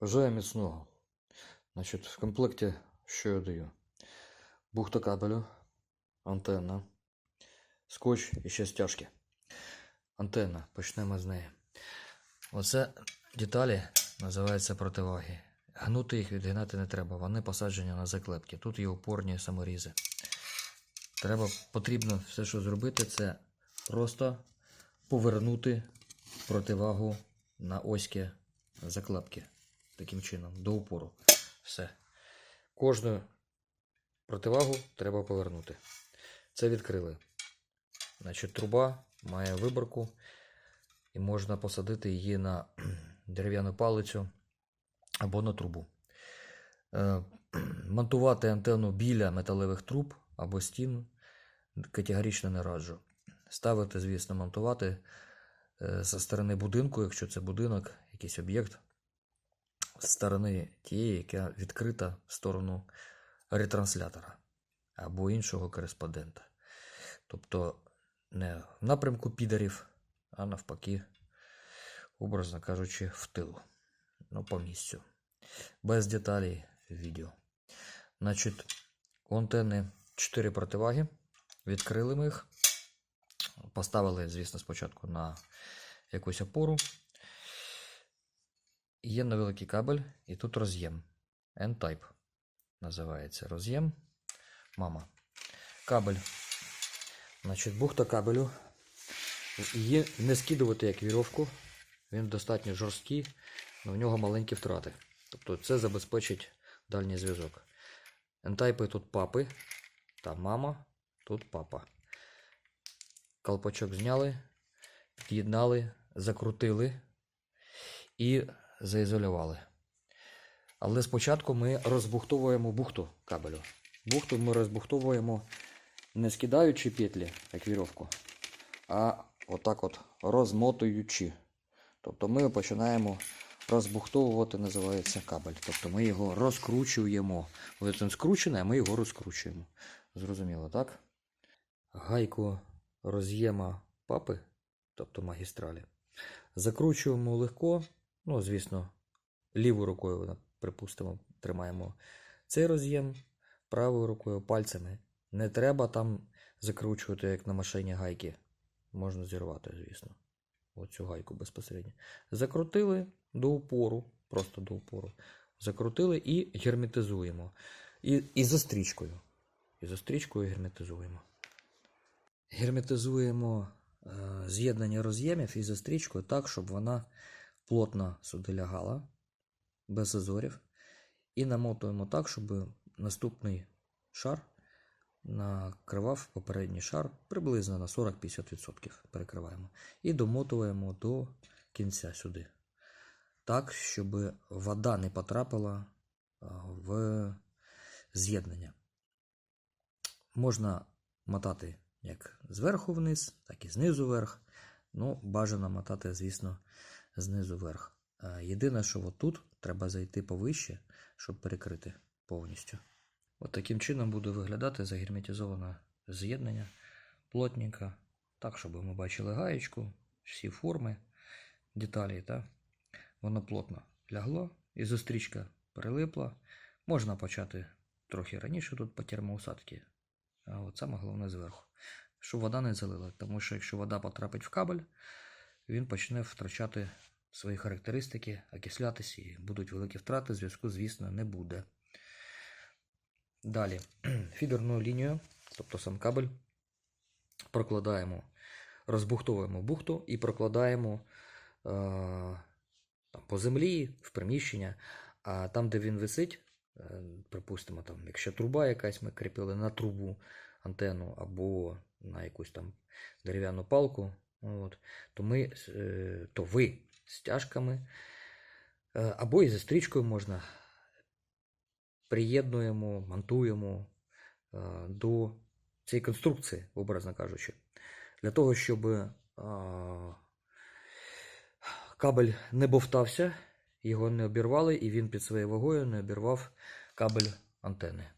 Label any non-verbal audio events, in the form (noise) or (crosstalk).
Бажаю міцного. Значить, в комплекті що я даю? Бухта кабелю, антенна, скотч і ще стяжки. Антенна, почнемо з неї. Оце деталі називаються противаги. Гнути їх відгинати не треба, вони посаджені на заклепки. Тут є опорні саморізи. Треба, потрібно все, що зробити, це просто повернути противагу на оськи заклепки. Таким чином, до упору. Все. Кожну противагу треба повернути. Це відкрили. Значить, труба має виборку, і можна посадити її на (clears throat) дерев'яну палицю або на трубу. Е, (clears throat) Монтувати антенну біля металевих труб або стін категорично не раджу. Ставити, звісно, монтувати е, зі сторони будинку, якщо це будинок, якийсь об'єкт, сторони тієї, яка відкрита в сторону ретранслятора або іншого кореспондента. Тобто не в напрямку підарів, а навпаки, образно кажучи, в тилу. Ну, по місцю. Без деталей відео. Значить, у антенни 4 противаги. Відкрили ми їх. Поставили, звісно, спочатку на якусь опору. Є невеликий кабель, і тут роз'єм. N-Type називається роз'єм. Мама. Кабель. Значить, бухта кабелю. Її не скидувати як віровку. Він достатньо жорсткий, але в нього маленькі втрати. Тобто це забезпечить дальній зв'язок. N-Type тут папи. Там мама, тут папа. Колпачок зняли, під'єднали, закрутили і заізолювали. Але спочатку ми розбухтовуємо бухту кабелю. Бухту ми розбухтовуємо не скидаючи петлі, як вірьовку, а отак от розмотуючи. Тобто ми починаємо розбухтовувати, називається кабель. Тобто ми його розкручуємо. Ось він скручений, а ми його розкручуємо. Зрозуміло, так? Гайку роз'єма папи, тобто магістралі, закручуємо легко. Ну, звісно, лівою рукою, припустимо, тримаємо цей роз'єм, правою рукою пальцями. Не треба там закручувати, як на машині гайки. Можна зірвати, звісно. Оцю гайку безпосередньо. Закрутили до упору, просто до упору. Закрутили і герметизуємо. І, і за стрічкою. І за стрічкою герметизуємо. Герметизуємо е, з'єднання роз'ємів і за стрічкою так, щоб вона плотно сюди лягала, без зазорів. І намотуємо так, щоб наступний шар накривав попередній шар приблизно на 40-50% перекриваємо. І домотуємо до кінця сюди. Так, щоб вода не потрапила в з'єднання. Можна мотати як зверху вниз, так і знизу вверх. Ну, бажано мотати, звісно, знизу вверх. Єдине, що отут треба зайти повище, щоб перекрити повністю. От таким чином буде виглядати загерметизоване з'єднання плотненько, так, щоб ми бачили гаєчку, всі форми, деталі. Так? Воно плотно лягло і зустрічка прилипла. Можна почати трохи раніше тут по термоусадці, а от саме головне зверху. Щоб вода не залила, тому що якщо вода потрапить в кабель, він почне втрачати свої характеристики, окислятися і будуть великі втрати, зв'язку, звісно, не буде. Далі (clears throat) фідерну лінію, тобто сам кабель, прокладаємо, розбухтовуємо бухту і прокладаємо е, там, по землі, в приміщення. А там, де він висить, е, припустимо, там, якщо труба якась ми кріпили на трубу антенну або на якусь там дерев'яну палку, от, то, ми, е, то ви стяжками е, або і за стрічкою можна приєднуємо, монтуємо е, до цієї конструкції, образно кажучи, для того, щоб кабель не бовтався, його не обірвали, і він під своєю вагою не обірвав кабель антени.